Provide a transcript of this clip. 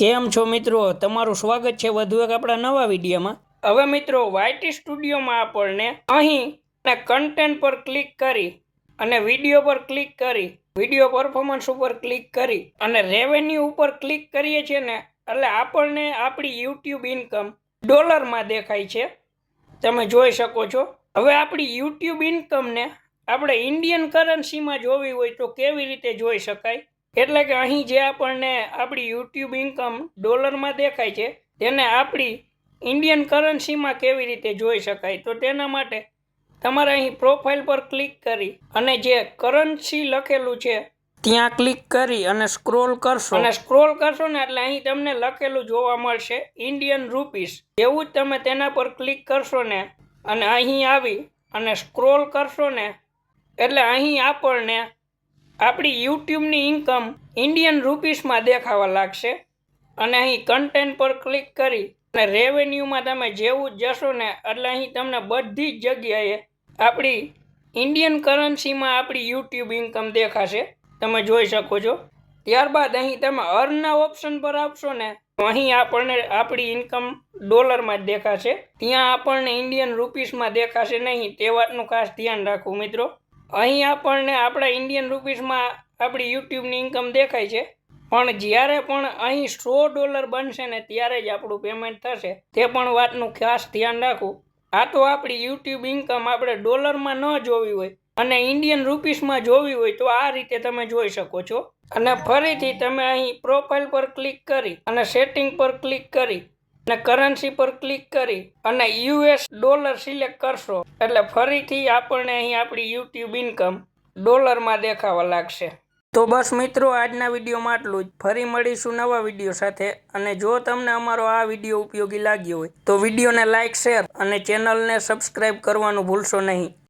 કેમ છો મિત્રો? તમારું સ્વાગત છે વધુ એક આપણા નવા વિડીયોમાં. હવે મિત્રો વાયટી સ્ટુડિયોમાં આપણને અહીં કન્ટેન્ટ પર ક્લિક કરી અને વીડિયો પર ક્લિક કરી વીડિયો પરફોર્મન્સ ઉપર ક્લિક કરી અને રેવન્યુ ઉપર ક્લિક કરીએ છીએ ને, એટલે આપણને આપણી યુટ્યુબ ઇન્કમ ડોલરમાં દેખાય છે. તમે જોઈ શકો છો. હવે આપણી યુટ્યુબ ઇન્કમને આપણે ઇન્ડિયન કરન્સીમાં જોવી હોય તો કેવી રીતે જોઈ શકાય? એટલે કે અહીં જે આપણને આપણી યુટ્યુબ ઇન્કમ ડોલરમાં દેખાય છે, તેને આપણી ઇન્ડિયન કરન્સીમાં કેવી રીતે જોઈ શકાય? તો તેના માટે તમારે અહીં પ્રોફાઇલ પર ક્લિક કરી અને જે કરન્સી લખેલું છે, ત્યાં ક્લિક કરી અને સ્ક્રોલ કરશો. અને સ્ક્રોલ કરશો ને એટલે અહીં તમને લખેલું જોવા મળશે ઇન્ડિયન રૂપીસ એવું જ તમે તેના પર ક્લિક કરશો ને અને અહીં આવી અને સ્ક્રોલ કરશો ને, એટલે અહીં આપણને આપણી યુટ્યુબની ઇન્કમ ઇન્ડિયન રૂપીસમાં દેખાવા લાગશે. અને અહીં કન્ટેન્ટ પર ક્લિક કરી અને રેવન્યુમાં તમે જેવું જશો ને એટલે અહીં તમને બધી જ જગ્યાએ આપણી ઇન્ડિયન કરન્સીમાં આપણી યુટ્યુબ ઇન્કમ દેખાશે. તમે જોઈ શકો છો. ત્યારબાદ અહીં તમે અર્નના ઓપ્શન પર આપશો ને, તો અહીં આપણને આપણી ઇન્કમ ડોલરમાં જ દેખાશે. ત્યાં આપણને ઇન્ડિયન રૂપીસમાં દેખાશે નહીં. તે વાતનું ખાસ ધ્યાન રાખવું મિત્રો. અહીં આપણને આપણા ઇન્ડિયન રૂપીસમાં આપણી યુટ્યુબની ઇન્કમ દેખાય છે. પણ જ્યારે પણ અહીં સો ડોલર બનશે ને ત્યારે જ આપણું પેમેન્ટ થશે. તે પણ વાતનું ખાસ ધ્યાન રાખવું. આ તો આપણી યુટ્યુબ ઇન્કમ આપણે ડોલરમાં ન જોવી હોય અને ઇન્ડિયન રૂપીસમાં જોવી હોય તો આ રીતે તમે જોઈ શકો છો. અને ફરીથી તમે અહીં પ્રોફાઇલ પર ક્લિક કરી અને સેટિંગ પર ક્લિક કરી અને કરન્સી પર ક્લિક કરી અને યુએસ ડોલર સિલેક્ટ કરશો. એટલે ફરીથી આપણને અહીં આપણી યુટ્યુબ ઇન્કમ ડોલરમાં દેખાવા લાગશે. તો બસ મિત્રો, આજના વિડીયોમાં આટલું જ. ફરી મળીશું નવા વીડિયો સાથે. અને જો તમને અમારો આ વીડિયો ઉપયોગી લાગ્યો હોય, તો વિડીયોને લાઇક શેર અને ચેનલને સબસ્ક્રાઈબ કરવાનું ભૂલશો નહીં.